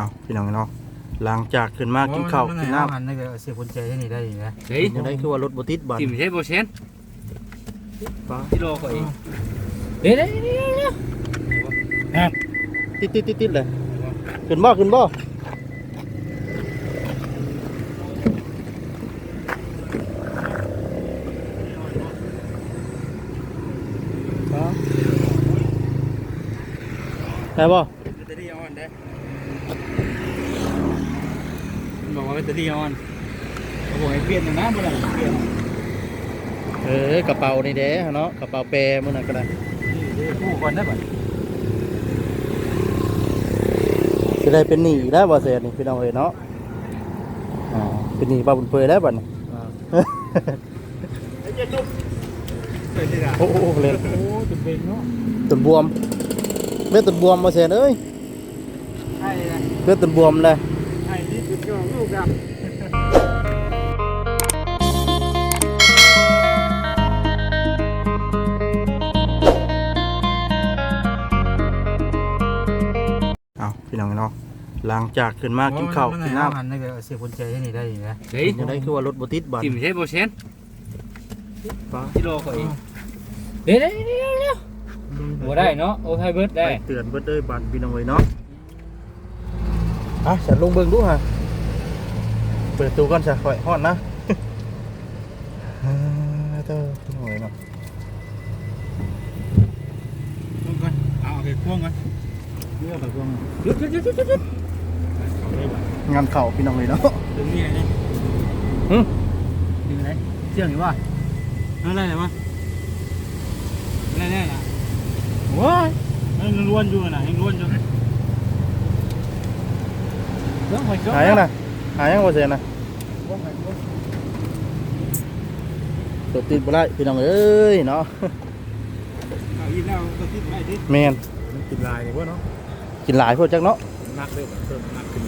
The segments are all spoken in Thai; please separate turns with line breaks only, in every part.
เอาพี่น้องเนาะหลังจากขึ้นมากินข้าวกินน้
หันได้ก็เสียบกุญแจที่นี่ได้อยู่นะ
เฮ้ยำ
ยังได้คือว่ารถบติดบัตร
จิ้มใช่โบเชน
ป้า
กิโลกว่าอีกเดี๋ยวเดี๋ยวเดี๋ยวเดี๋ยว
ติดติดติดติดเลยขึ้นบ่ขึ้นบ่ป้าได้บ่
แบตเตอรี่ออนได้มันบอกว่าแบ ตเตอรี่ออนเขาบอกให้เปลี่ยนนะเมื่อไหร่เปลี่ยน
เออกระเป๋านี่เด้เนาะกระเป๋าแปรมื้อนั้นก็ได้
นี่คู่ก่อนได้ป่ะ
สิได้เป็นหนี้อีกแล้วบ่เสียนี่พี่น้องเอ้ยเนาะอ่าเป็นหนี้ป้าบุญเปยแล้วบัดนี้
เปิดที่ไหน
โอ้โหเลย
โอ้จะเป็นเนาะ
ต้นบวมเม็ดต้นบวมบ่เสียเอ้ย
ใช่เลย
เม็ดต้นบวมเลย
ใช่ ที่สุดยอดลูกดำ
เอาพี่น้องเนาะหลังจากขึ้นมากินข้าวกินน้
หันได้ก็เสียบกุญแจที่นี่ได้อยู่นะ
เฮ้ยำ
ยังได้คือว่ารถบติดบัตร
จิ้มใช่โบเชน
ป้า
กิโลกว่าอีกเดี๋ยวเดี๋ยวเดี๋ยวเดี๋ยวบ่ได้เนาะโอ้ไฮเบิร์ดได้
ไปเตือนเบิดเด้ยบัตรพี่น้องเอ้ยเนาะ อะฉันลงเบิ่งดูฮะเปิดตู้ก่อนซะค่อยฮ้อนนะอ่าเด้อพี่น้องเอ้ยเนาะ
พ่วงก่อนเอาโอเคพ่วงก่อนเลือกแบบพ่วงหยุดหยุดหยุดหยุดหยุดเอาเลยบ่
งานเข้าพี่น้องเอ้ยเนาะ
ดึงนี่ไงนี่
หึ
ดึงไหนเชื่อมอยู่ว่าอะไรไหนวะอะไรเนี่ยนะโอ้ยมันล้วนอยู่นะยังล้วนอยู่เรื่อง หอยจ้
หายังน่ะหายังบ่เสียน่ะตัวติดบ่ได้พี่น้องเอ้ยเนาะ
เอาอีกแล้วตัวที่ไหนที่
แม่น
มันกินลายนี่วะเนาะ
กินหลายพวกจักเนาะ
นักเด้อเพิ่มนักขึ้น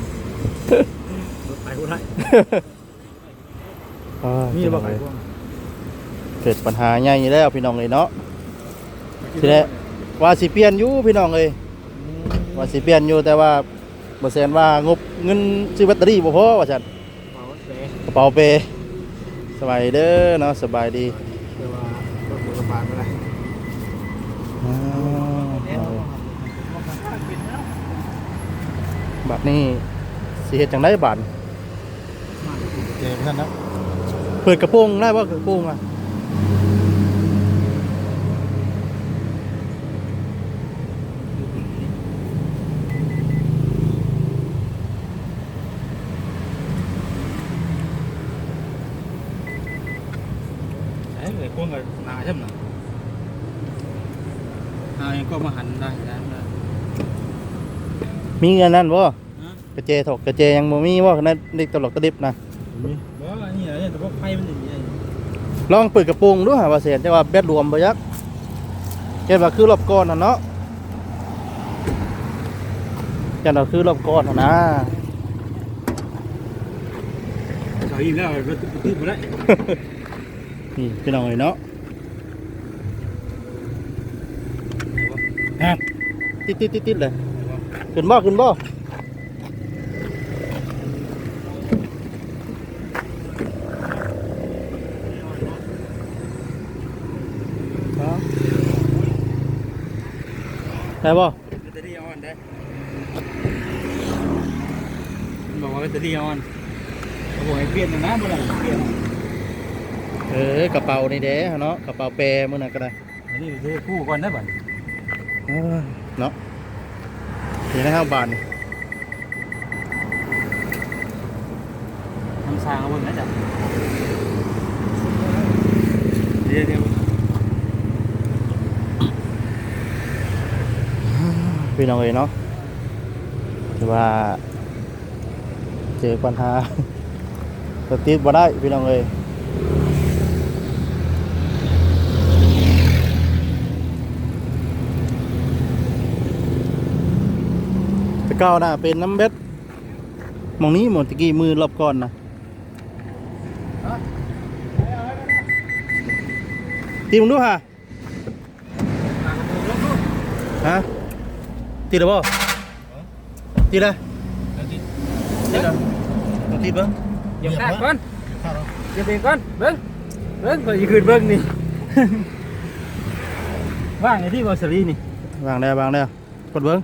รถไปกูได้
อ่า
มี
พี่
บ่
น้อง
ไป
เอ้ย
พ่วง
เกิดปัญหาใหญ่แล้วพี่น้องเอ้ยเนาะทีแรกว่าสิเปลี่ยนอยู่พี่น้องเอ้ยว่าสิเปลี่ยนอยู่แต่ว่าบ่แซนว่างบ เงินซื้อแบตเตอรี่บ่พอว่าซั่น
เอาเส
กระเป๋าเปสบายเด้อเนาะสบายดี
เดี๋ยวว่ารถโรงพยาบาลอะไร
อ่าบัดนี้สิเฮ็ดจังไดบัด
เจอท่านนะ
เปิดกระโปรงได้บ่กระโปรงอะ
ไอ้เลยพวงกับนาใช่ไหมนายังก็มาหันได้ได้ได้
มีเงินนั่นบ่
ฮะ
กระเจถกกระเจยังบ่มีบ่คันนั้นเด็กตลกตะดิบนะ
มีบ่อันนี้อะไรแต่พวกไฟมันอย่างนี้
ลองเปิดกระโปรงดูหาว่าแซนแต่ว่าแบตรวมบ่ยักเห็นว่าคือรอบก่อนน่ะเนาะจังว่าคือรอบก่อนน่ะนะ
เขาอีกแล้วรถติดมาได้
นี่พี่น้องเอ้ยเนาะติดติดติดติดเลย ขึ้นบ่ขึ้นบ่ครับได้บ่
แบตเตอรี่ออนได้บอกว่าแบตเตอรี่ออนเขาบอกให้เปลี่ยนนะเมื่อไหร่เปลี่ยน
เออกระเป๋านี่เด้เนาะกระเป๋าแปรมื้อนั้นก็ได้
อันนี้คือคู่ก่อนได้บ่
เอ้ยเนาะเห็ นนะครับบาทนี่
ทำซางเอาบนนะจ๊ะเดี๋ยวเดี๋ยว
พี่น้องเอ้ยเนาะถือว่า เจอปัญหาสติดบ่ได้พี่น้องเอ้ยแตะ เก้าน่ะเป็นน้ำเบ็ดหมองนี้หมดตะกี้มือรอบก่อนนะตีมึงดูฮะฮะตีแล้วบ่ตีเลย
ตเดี๋ยว
ต้องติดเบิ่ง
เหยียบคาดก่อนเหยียบเบรกก่อนเบิ้งเบิ้งก่อนจะคืนเบิ้งนี่ว่างไงที่บอสลีนี่
วางได้วางได้กดเบิ่ง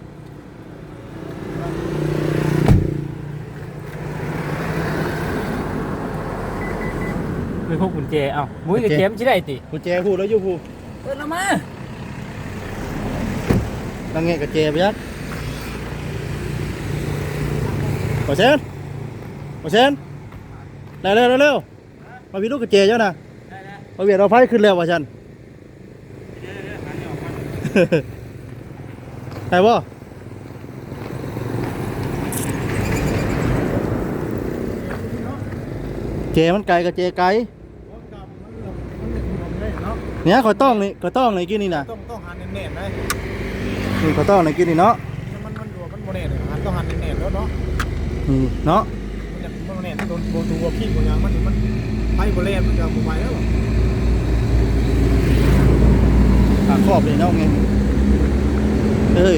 ไม่พกกุ ญแจเอ้ามุ้ยกับเกมชิได้ติ
กุญแจผู้แล้วอยู่ผู้
เปิดละมา
ตั้งเงี้ยกับเจไปยักบ่เซนบ่เซนได้เร็วเร็วมาพี่ลูกกับเจเจ้าน่ะมาเวียดเอาไฟขึ้นแล้วว่าฉันใช่ป่เจมันไกลกับเจไกล เนี่ยขอยต้องนี่ขอยต้องนี่กินนี่นะ
ต้องต้องหันเน่นๆนะ
นี่ขอยต้องนี่กินนี่เนาะ
มันมันดูมันโมเน่นหันต้องหันเน่นๆแล้วเนาะ
นี่เนาะ
มันจะโมเน่นโดนโดนดูว่าพี่คนยังมันมันไปโบเล่มันจะบุไปแล้ว
หาครอบเลยเนาะไงเฮ้ย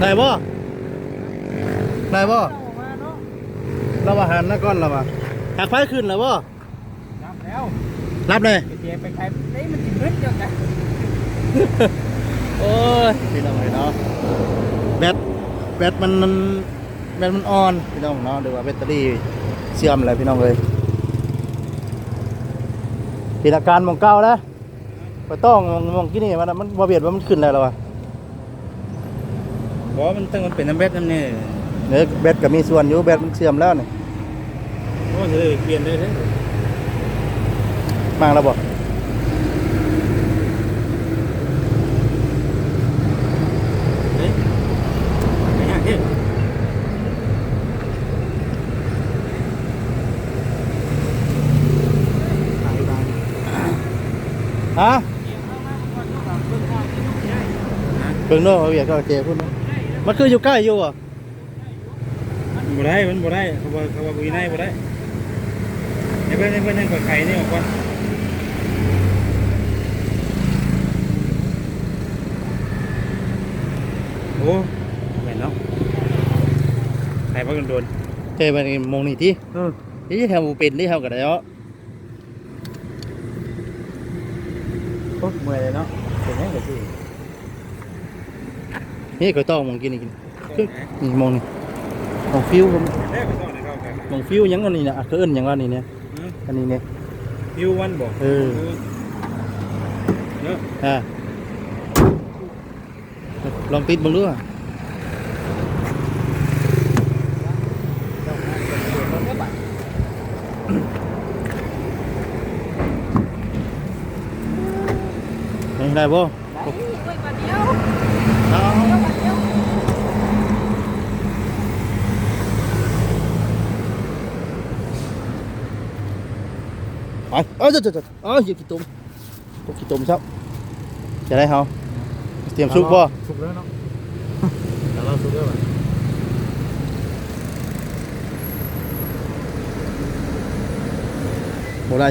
ได้บ่ได้บ่ เราอาหารนะก้อนเราอะหักไฟขึ้นแล้วบ่
รับแล้ว
รับเลย
กุญแจไปใครเอ้ยมันติดเงินเยอะจัง
โอ้ยพี่น้องเนาะแบตแบตมันมันแบตมันอ่อนพี่น้องเนาะหรือว่าแบตเตอรี่เสื่อมอะไรพี่น้องเลยปีอาการหมองเก้าแล้วไปต้องมองมองที่นี่มันมันบ่เบียดว่ามันขึ้นแล้วหรอวะ
บอกว่ามันต้องมันเป็นน้ำเบ็ดน้ำเนี่ย
เนี่ยแบตก็มีส่วนอยู่แบตมันเสื่อมแล้วนี่
โอ้จะเปลี่ยนเลยเด้
มางแล้วบ่
เฮ้ยไม่ยากเด้
ตายตาย
ฮะเบิ่งโน่เอาเบียดก็เจพูดเนาะมันคืออยู่ใกล้อยู่อ่ะ
บ่ได้มันบ่ได้เขาบอกเขาบอกวีไนบ่ได้ไอ้ เพื่อนไอ้เพื่อนนั่งกับไข่นี่ออกก่อนโอ้แม่นเนาะไข่พักกันโดน
เจไปมองนี่ที่
เออ
นี่แถวเป็นที่แถวกันได้เนาะ
โอ้เมื่อยเลยเนาะเป็นยังไงสิ
นี่ก็ต้องมองกินนี่กินนี่มองนี่มองฟิวครับ
แรกก็ต้องได้เข้ากัน
มองฟิวหยังอันนี้นะอะคือเอิ้นหยังอันนี้เนี่ย อันนี้เนี่ย
พิววันบอก
เออ
เนาะ
อ่าลองติดมึงดูอะนี่ได้บ่
ได้ไว้ก่อนเดียว
เอา
เดียวก่อนเดียว
ไปเอ้ยเจ้าๆๆเอ้ยอย่าขี้ตุ่มตกขี้ตุ่มครับจะได้เฮาเตรียมซุปบ่
สุกแล้วเนาะแต่เราสุกแล้ว
โบราณ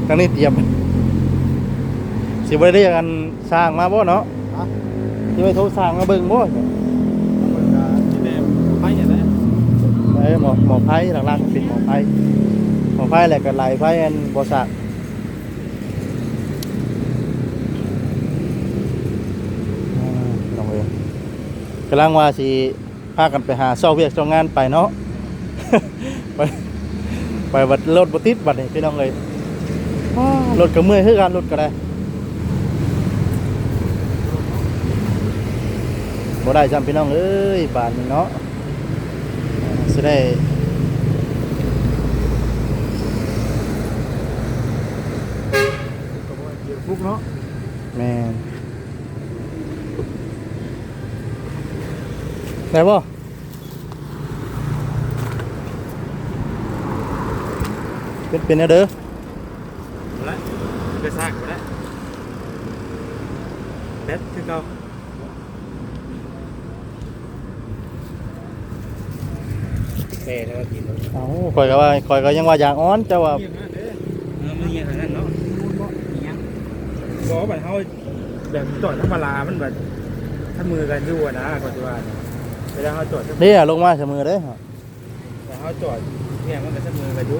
รั้งนี้เตรียม สิบ่ได้กันสร้างมาบ่เนาะ
ฮะ
สิไปโทรสร้างมาเบิ่งบ่
มันก็ที่แน่ไปอย่างไร
เอ้ยหมอหมอไผ่หลักๆเป็นหมอไผ่หมอไผ่แหละก็ไหลไผ่อันบ่สร้างอ่าน้องเอ้ยกำลังว่าสิพากันไปหาซอกเวียกซอกงานไปเนาะ ไปไปบัดรถบ่ติดบัดนี่พี่น้องเอ้ยอ้าว รถก็เมื่อยคือกันรถก็ได้บ่ได้จำพี่น้องเอ้ยบานเนาะสด
งบุกเนาะ
แม่นได้บ่เป็นเป็นนะเด้อ
ไปซากแล้วเด็ดคือเก่า
แม่แล้วก็กินแล้ว
เอ้าคอยก็ว่าคอยก็ยังว่าอยากอ้อนเจ้าว่า
เยี่ยมมากเด้อ
เออมันเงี้ยขนาดนั้นเนาะ
บอกว่าแบบเขาแบบจอดธรรมดามันแบบถ้ามือกันอยู่อะนะก่อนจะว่าเนี่ยเวลาเขาจอด
เด้อลงมาเสมอเด้อ
แต่เขาจอดเนี่ยมันก็ถ้ามือกันอยู่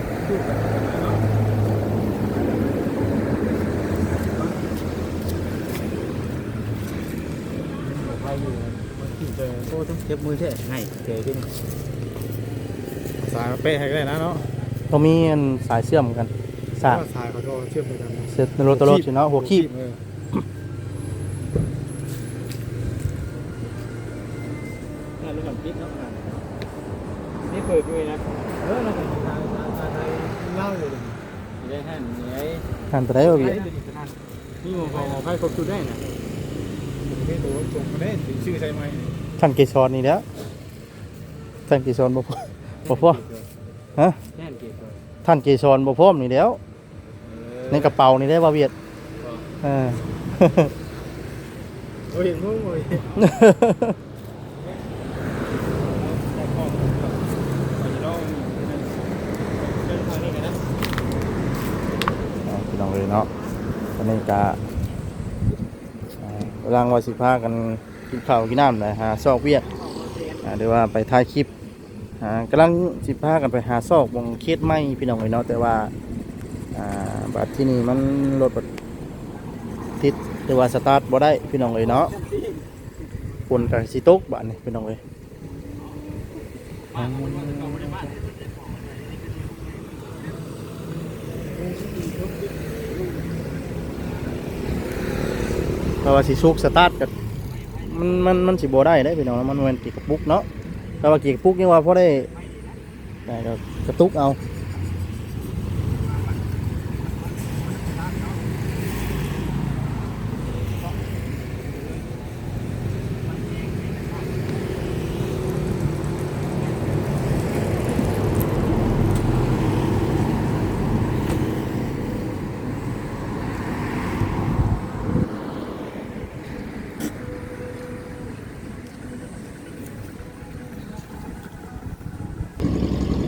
นรวยแนว
สร้างมายักบ่
สร้างแล้วอยู่กับใครก็หงเราขายบัวว่าทางว่า
แล้วเดี๋ยวเดี๋ยวเยอะนเต่
โอ้ต้องเจ็บมือแท้ให้เจอขึ้น
สายเป๊ะให้ได้นะเนาะ
ต้องมีอันสายเชื่อมกันสาง
สายเขาโทรเชื่อมไปกันนะ
เสร็จในรตลอดสิเนาะหัวคีบ
เออ
งานรถมันปิดเนาะนี่เปิดด้วยนะ
เออ เล่าอยู่เลย
ได้ให้เหนื่อย
หันไปได้บ่พี่
นี่ของของไพ่ครบชุดได้นะไม่ตัวส่งมาได้ชื่อใช่ไหม
ท่านเกสรนี่แล้วท่านเกสรบ่พอบ่พอฮะ
แน่นกียร์
ท่านเกสรบ่พร้อมนี่แล้วในกระเป๋านี่ได้บ่เวียดเออ
เราเห็นพวกเลยแต่ของไปลองเดินทางนี้กันนะ
เอาพี่ น้องเลยเนาะตอนนี้กะอ่ากำลังว่าสิพากันกินข้าวกินน้ำเลยหาซอกเวียดอ่าหรือว่าไปถ่ายคลิปกำลังสิพากันไปหาซอกวงเขตไม้พี่น้องเลยเนาะแต่ว่าอ่าบัดที่นี่มันรถบัดติดหรือว่าสตาร์ทบ่ได้พี่น้องเลยเนาะฝนกับสิตกบัดนี้พี่น้องเลยเพราะ ว่าสิสุกสตาร์ทกับมันมันมันสิบ่ได้ได้พี่น้องมันเวนกี่กระปุกเนาะแต่ว่ากี่กระปุกนี่ว่าพอได้ได้ก็กระตุกเอา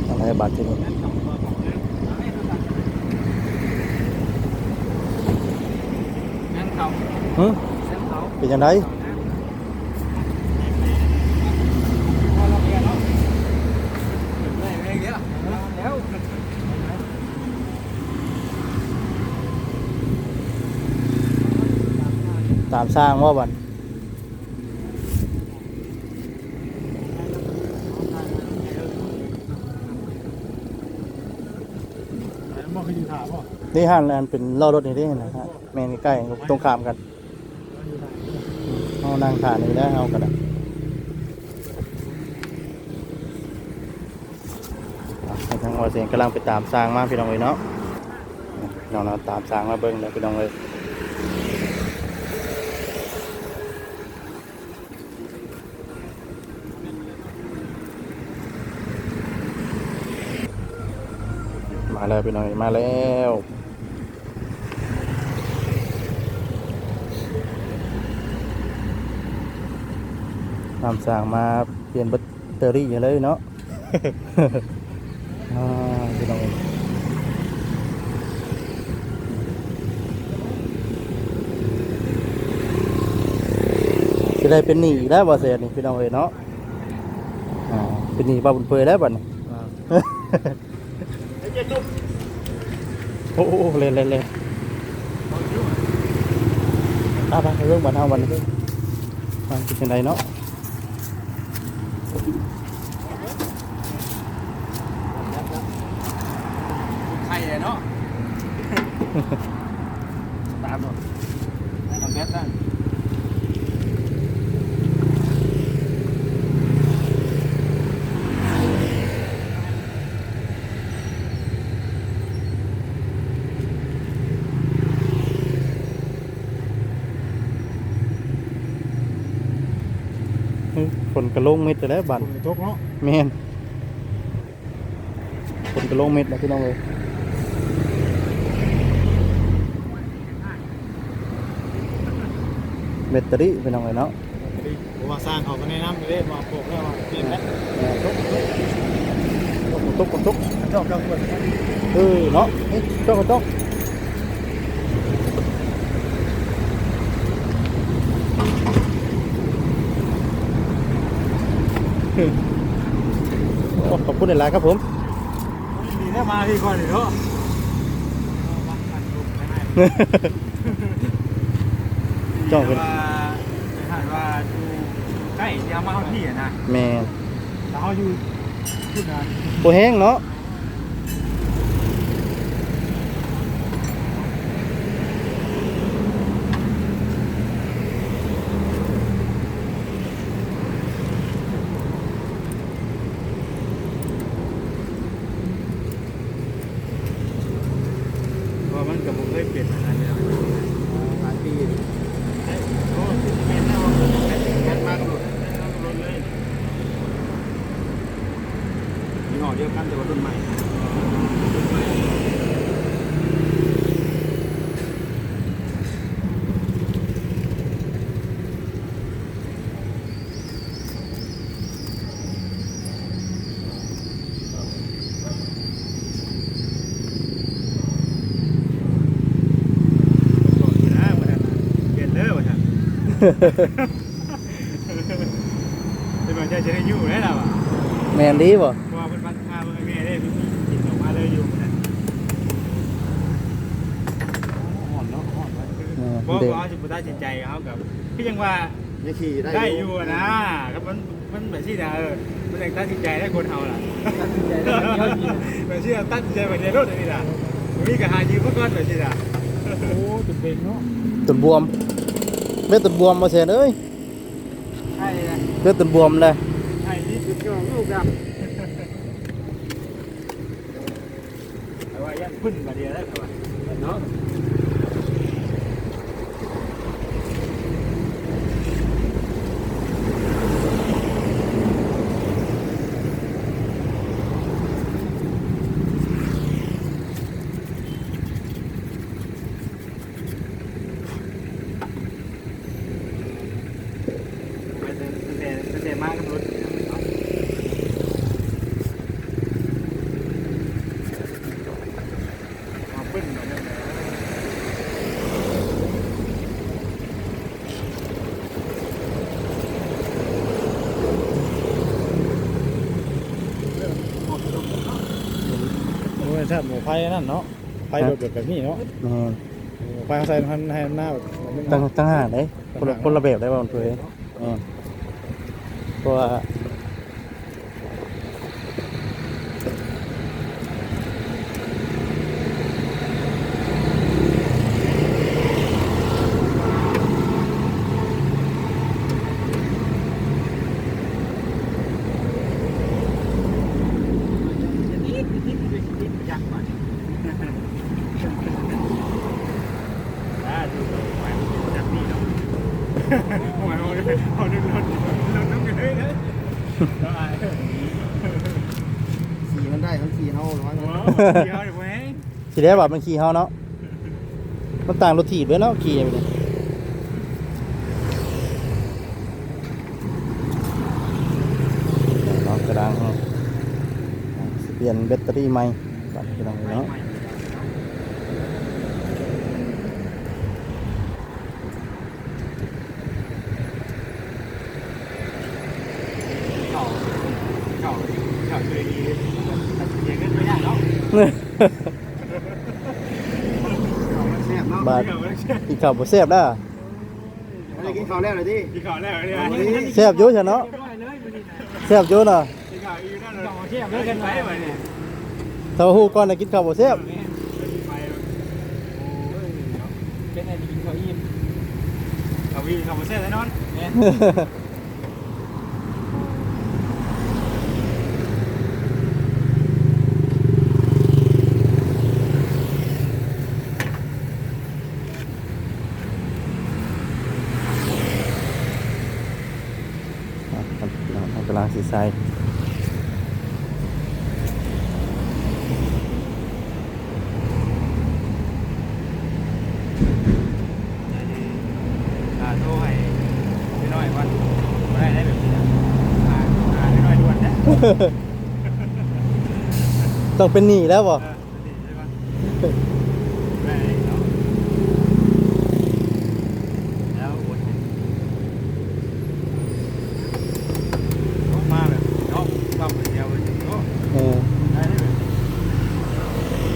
อะไรบัตรที่นี่
นั่นเขา
ฮึ
เส้น เขา
เป็นยังไง
แล้ว
ตามสร้างว่าบัน
นี่
ห้างอันเป็นล้อรถนี่ได้นะฮะแมนใกล้ตรงข้ามกัน เอานั่งถ่านนี่ได้เอากันนะอะให้ทางออเสียงกำลังไปตามสร้างมาพี่น้องเลยเนาะน้องเราตามสร้างมาเบิ้งเลยพี่น้องเลยมาแล้วพี่น้องมาแล้ว ตามสร้างมาเปลี่ยนแบตเตอรี่อย่างเลยเนาะ อ่าพี่น้องเอ้ยสิได้เป็นหนี้แล้วบ่เสียนี่พี่น้องเอ้ยเนาะอ่าเป็นหนี้บ่าบุญเปยแล้วบัดนี้ โอ้โหเลยเลยเลยอะไปเรื่องบันเทาวันนี้ไปกินจังไดเนาะ
Thank you. ก
ระโลงเม็ดไปแล้วบัด
คุณตกเนาะ
แม่นฝนกระโลงเม็ดแล้วพี่น้องเอ้ยแบตเตอรี่พี่น้องเอ้ยเนาะ
ผมว่าสร้างเขาก็แนะนำเลยมาปลูกแล้วมาเปลี่ยนแล้ว
แม่นตกตกตกตก
ชอบกังวล
เออเนาะเฮ้ยตกตก ขอบคุณหลายๆครับผม
ดีได้มาที่ก่อนเนาะ
จ้องเป็น
ว่าถ้าว่าอยู่ใกล้ยามาเขาที่อะนะ
แม่
แล้วเขาอยู่พูดนาน
ตัวแห้งเนาะ
เพราะมันกับผมเคยเปลี่ยนอะไรเลยหลายปีโอ้เปลี่ยนแล้วแค่มากกว่ารุ่นเลยยี่ห้อเดียวกันแต่ว่ารุ่นใหม่ ก่อนนะวันนั้นเปลี่ยนเด้อวันนั้น เป็นมันจะจะได้อยู่ได้หรอวะ
แมนดีบ่
เพราะว่าเป็นบ้านข้าเมื่อแม่ได้พี่กินออกมาเลยอยู่นะห่อนเนาะห่อน
เออ
เพราะ
เด็ก
ว่าจุดตัดสินใจเขากับพี่ยังว่า
ยังขี่ได้
ได้อยู่อะนะก็มันมันแบบที่นะเออมันยังตัดสินใจได้คนเฮาล่ะตัดสินใจได้แบบที่ตัดสินใจแบบในรถนี่ล่ะมีกระหายยืมเมื่อก่อนแบบที่น่ะโอ้จุดเบงเนาะ
ตุนบวมเลือดตุนบวมมาเสียเอ้ย
ใช่เลย
เลือดตุนบวมเลย
ไอ้นี่จุดยอดลูกอะแต่ว่ายังพึ่นมาเดียวได้ครับว่าเนาะ ไปเดินเดินเดินมากกับรถมาปึ้นมาเนี่ย
โอ้ยใช่หมูไฟนั่นเนาะไฟโดดแบบนี้เนาะ
แม่น
หมูไฟเขาใส่ให้ให้หน้าแบบ
ตั้งตั้งหากเลยคนละคนละแบบได้บ่มันเผยแม่นเพราะว่า
ยักษ์มาอ่าดูไปจับนี่เนาะโอ้ยโอ้ยเอาดึงรถรถน้ำกันเลยนะได้
ขี่มันได้ทั้งขี่เฮาหรือว่า
โอ้ เดี๋ยวเดี๋ยวแม่ง
สิได้ว่ามันขี่เฮาเนาะ มันต่างรถถีบเด้เนาะขี่ไปเลยเนาะกระดังเนาะสิเปลี่ยนแบตเตอรี่ใหม่บัดกระดังเนาะ บาดกินข่าวบ่สียบได้อ
อะไรกินข่าวแล้วเลยที่เนข้าวแล้วเลย
แซ่บอยู่ใช่เนาะแซ่บอยู่เนาะ
ยเท่บเยกันไเท้า
หูก่อนนะกินข่าวบ่แซ่บ
เป็นไข้าวอิ่ข้าวอิ่มข้าวบ่แซ่
บ
แน่นอน ยด่วนนะ
ต้องเป็นหนี้แล้วบ่
เออดีใช่ปะได้เนาะแล้วอดมาแบบเนาะปั๊มเดียวเลยเนาะ
เออ
ได้เลย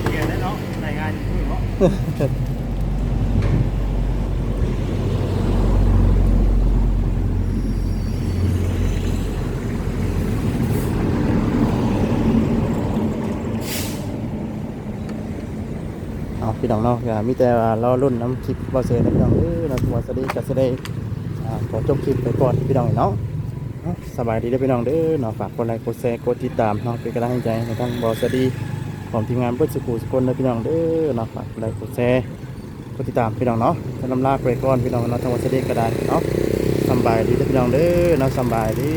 เกียรได้เนาะรายงานอยู่ เอา
พี่น้องเนาะมีแต่ว่ารอรุ่นน้ำคลิปบ่เสร็จนะพี่น้องเอ้ยนะว่าจะได้ก็จะได้อ่าขอจบคลิปไปก่อนพี่น้องเนาะสบายดีเด้อพี่น้องเด้อเนาะฝากกดไลค์กดแชร์กดติดตามเนาะเป็นกำลังใจให้ทั้งบอสดี ของทีมงานเบิดสกูสกลนะพี่น้องเด้อนาะฝากไลค์กดแชร์กดติดตามพี่น้องเนาะจะนำลากไปก่อนพี่น้องเนาะทั้งบอสดีก็ได้เนาะสบายดีนะพี่น้องเด้อเนาะสบายดี